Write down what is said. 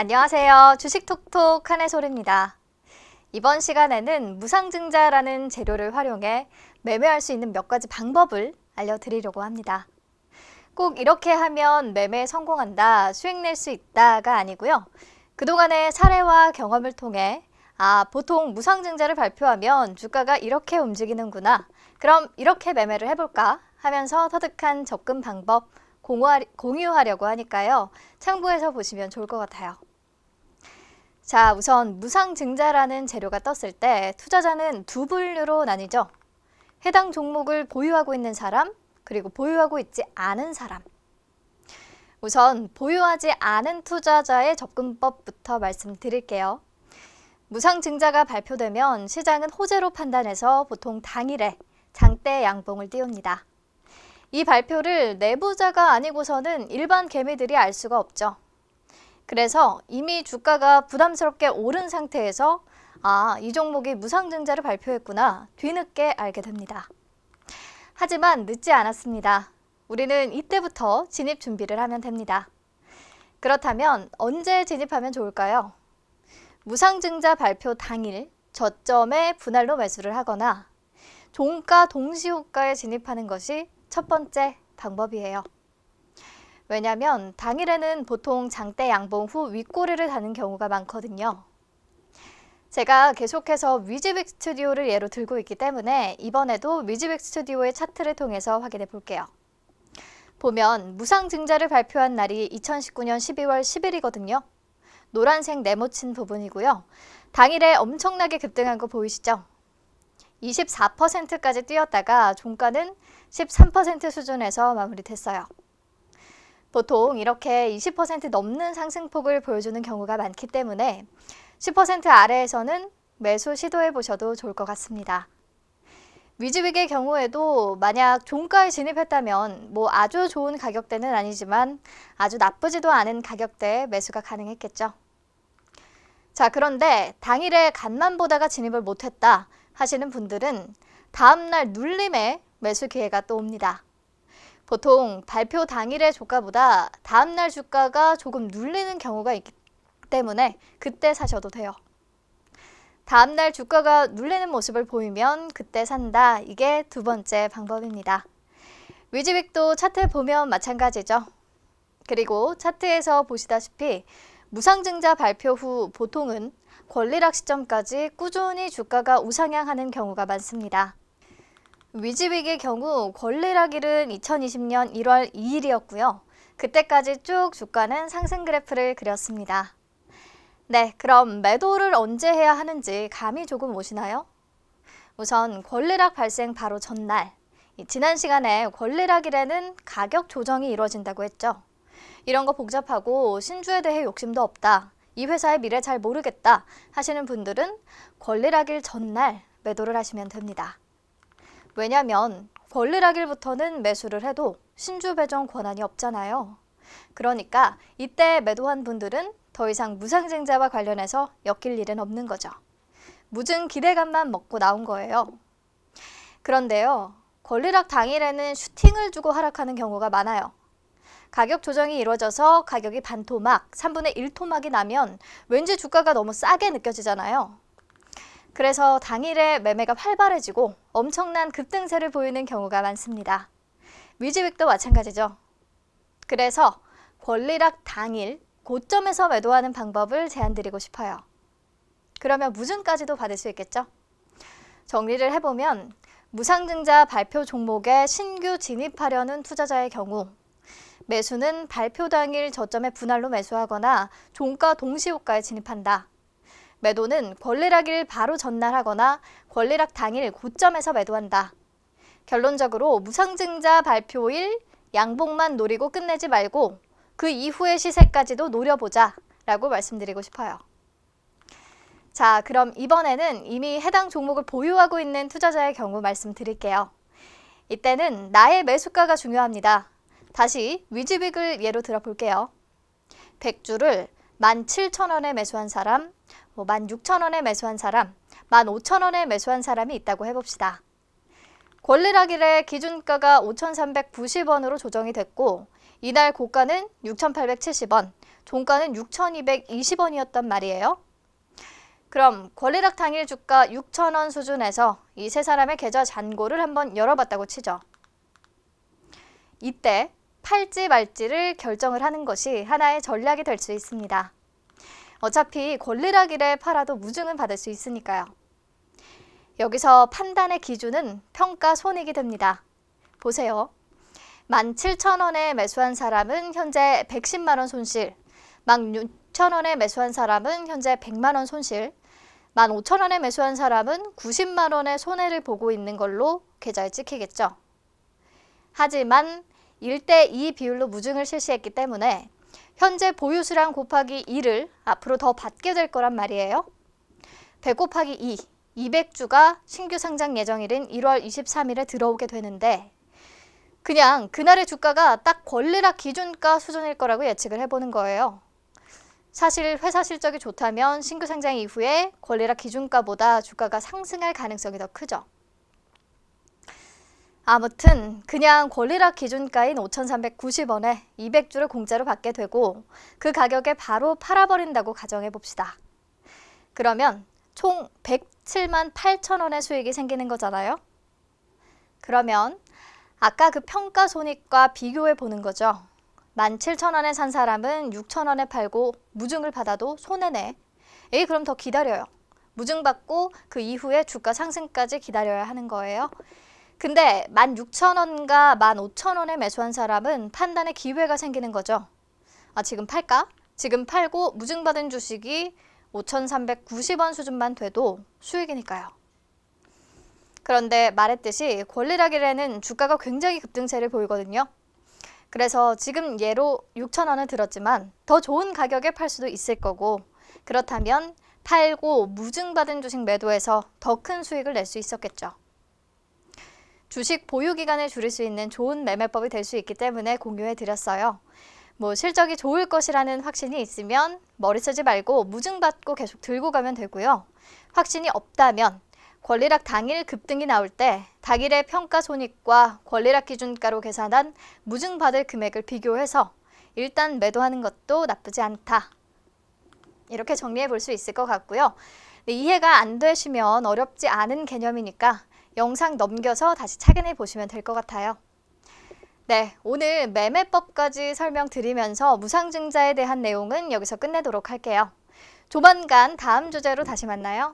안녕하세요. 주식톡톡 한해솔입니다. 이번 시간에는 무상증자라는 재료를 활용해 매매할 수 있는 몇 가지 방법을 알려드리려고 합니다. 꼭 이렇게 하면 매매에 성공한다, 수익 낼 수 있다가 아니고요. 그동안의 사례와 경험을 통해 아, 보통 무상증자를 발표하면 주가가 이렇게 움직이는구나. 그럼 이렇게 매매를 해볼까 하면서 터득한 접근 방법 공유하, 공유하려고 하니까요. 참고해서 보시면 좋을 것 같아요. 자, 우선 무상증자라는 재료가 떴을 때 투자자는 두 분류로 나뉘죠. 해당 종목을 보유하고 있는 사람, 그리고 보유하고 있지 않은 사람. 우선 보유하지 않은 투자자의 접근법부터 말씀드릴게요. 무상증자가 발표되면 시장은 호재로 판단해서 보통 당일에 장대 양봉을 띄웁니다. 이 발표를 내부자가 아니고서는 일반 개미들이 알 수가 없죠. 그래서 이미 주가가 부담스럽게 오른 상태에서 아, 이 종목이 무상증자를 발표했구나 뒤늦게 알게 됩니다. 하지만 늦지 않았습니다. 우리는 이때부터 진입 준비를 하면 됩니다. 그렇다면 언제 진입하면 좋을까요? 무상증자 발표 당일 저점에 분할로 매수를 하거나 종가 동시호가에 진입하는 것이 첫 번째 방법이에요. 왜냐하면 당일에는 보통 장대 양봉 후 윗꼬리를 다는 경우가 많거든요. 제가 계속해서 위즈빅 스튜디오를 예로 들고 있기 때문에 이번에도 위즈빅 스튜디오의 차트를 통해서 확인해 볼게요. 보면 무상증자를 발표한 날이 2019년 12월 10일이거든요. 노란색 네모친 부분이고요. 당일에 엄청나게 급등한 거 보이시죠? 24%까지 뛰었다가 종가는 13% 수준에서 마무리됐어요. 보통 이렇게 20% 넘는 상승폭을 보여주는 경우가 많기 때문에 10% 아래에서는 매수 시도해 보셔도 좋을 것 같습니다. 위즈빅의 경우에도 만약 종가에 진입했다면 뭐 아주 좋은 가격대는 아니지만 아주 나쁘지도 않은 가격대에 매수가 가능했겠죠. 자, 그런데 당일에 간만 보다가 진입을 못했다 하시는 분들은 다음날 눌림에 매수 기회가 또 옵니다. 보통 발표 당일의 주가보다 다음날 주가가 조금 눌리는 경우가 있기 때문에 그때 사셔도 돼요. 다음날 주가가 눌리는 모습을 보이면 그때 산다. 이게 두 번째 방법입니다. 위즈빅도 차트 보면 마찬가지죠. 그리고 차트에서 보시다시피 무상증자 발표 후 보통은 권리락 시점까지 꾸준히 주가가 우상향하는 경우가 많습니다. 위즈빅의 경우 권리락일은 2020년 1월 2일이었고요. 그때까지 쭉 주가는 상승 그래프를 그렸습니다. 네, 그럼 매도를 언제 해야 하는지 감이 조금 오시나요? 우선 권리락 발생 바로 전날, 지난 시간에 권리락일에는 가격 조정이 이루어진다고 했죠. 이런 거 복잡하고 신주에 대해 욕심도 없다. 이 회사의 미래 잘 모르겠다 하시는 분들은 권리락일 전날 매도를 하시면 됩니다. 왜냐하면 권리락일부터는 매수를 해도 신주 배정 권한이 없잖아요. 그러니까 이때 매도한 분들은 더 이상 무상증자와 관련해서 엮일 일은 없는 거죠. 무증 기대감만 먹고 나온 거예요. 그런데요, 권리락 당일에는 슈팅을 주고 하락하는 경우가 많아요. 가격 조정이 이루어져서 가격이 반토막, 3분의 1토막이 나면 왠지 주가가 너무 싸게 느껴지잖아요. 그래서 당일에 매매가 활발해지고 엄청난 급등세를 보이는 경우가 많습니다. 위즈빅도 마찬가지죠. 그래서 권리락 당일 고점에서 매도하는 방법을 제안드리고 싶어요. 그러면 무증까지도 받을 수 있겠죠? 정리를 해보면 무상증자 발표 종목에 신규 진입하려는 투자자의 경우 매수는 발표 당일 저점에 분할로 매수하거나 종가 동시호가에 진입한다. 매도는 권리락일 바로 전날 하거나 권리락 당일 고점에서 매도한다. 결론적으로 무상증자 발표일 양봉만 노리고 끝내지 말고 그 이후의 시세까지도 노려보자 라고 말씀드리고 싶어요. 자, 그럼 이번에는 이미 해당 종목을 보유하고 있는 투자자의 경우 말씀드릴게요. 이때는 나의 매수가가 중요합니다. 다시 위즈빅을 예로 들어볼게요. 100주를 17,000원에 매수한 사람, 뭐 16,000원에 매수한 사람, 15,000원에 매수한 사람이 있다고 해봅시다. 권리락일의 기준가가 5,390원으로 조정이 됐고 이날 고가는 6,870원, 종가는 6,220원이었단 말이에요. 그럼 권리락 당일 주가 6,000원 수준에서 이 세 사람의 계좌 잔고를 한번 열어봤다고 치죠. 이때 팔지 말지를 결정을 하는 것이 하나의 전략이 될 수 있습니다. 어차피 권리락일에 팔아도 무증은 받을 수 있으니까요. 여기서 판단의 기준은 평가 손익이 됩니다. 보세요. 17,000원에 매수한 사람은 현재 110만 원 손실, 16,000원에 매수한 사람은 현재 100만 원 손실, 15,000원에 매수한 사람은 90만 원의 손해를 보고 있는 걸로 계좌에 찍히겠죠. 하지만 1대2 비율로 무증을 실시했기 때문에 현재 보유수량 곱하기 2를 앞으로 더 받게 될 거란 말이에요. 100 곱하기 2, 200주가 신규 상장 예정일인 1월 23일에 들어오게 되는데 그냥 그날의 주가가 딱 권리락 기준가 수준일 거라고 예측을 해보는 거예요. 사실 회사 실적이 좋다면 신규 상장 이후에 권리락 기준가보다 주가가 상승할 가능성이 더 크죠. 아무튼 그냥 권리락 기준가인 5,390원에 200주를 공짜로 받게 되고 그 가격에 바로 팔아버린다고 가정해 봅시다. 그러면 총 107만 8천 원의 수익이 생기는 거잖아요. 그러면 아까 그 평가 손익과 비교해 보는 거죠. 17,000원에 산 사람은 6,000원에 팔고 무증을 받아도 손해네. 에이 그럼 더 기다려요. 무증 받고 그 이후에 주가 상승까지 기다려야 하는 거예요. 근데 16,000원과 15,000원에 매수한 사람은 판단의 기회가 생기는 거죠. 아 지금 팔까? 지금 팔고 무증 받은 주식이 5,390원 수준만 돼도 수익이니까요. 그런데 말했듯이 권리락일에는 주가가 굉장히 급등세를 보이거든요. 그래서 지금 예로 6,000원을 들었지만 더 좋은 가격에 팔 수도 있을 거고 그렇다면 팔고 무증받은 주식 매도해서 더 큰 수익을 낼 수 있었겠죠. 주식 보유 기간을 줄일 수 있는 좋은 매매법이 될 수 있기 때문에 공유해 드렸어요. 뭐 실적이 좋을 것이라는 확신이 있으면 머리 쓰지 말고 무증받고 계속 들고 가면 되고요. 확신이 없다면 권리락 당일 급등이 나올 때 당일의 평가 손익과 권리락 기준가로 계산한 무증받을 금액을 비교해서 일단 매도하는 것도 나쁘지 않다. 이렇게 정리해 볼 수 있을 것 같고요. 네, 이해가 안 되시면 어렵지 않은 개념이니까 영상 넘겨서 다시 착인해 보시면 될 것 같아요. 네, 오늘 매매법까지 설명드리면서 무상증자에 대한 내용은 여기서 끝내도록 할게요. 조만간 다음 주제로 다시 만나요.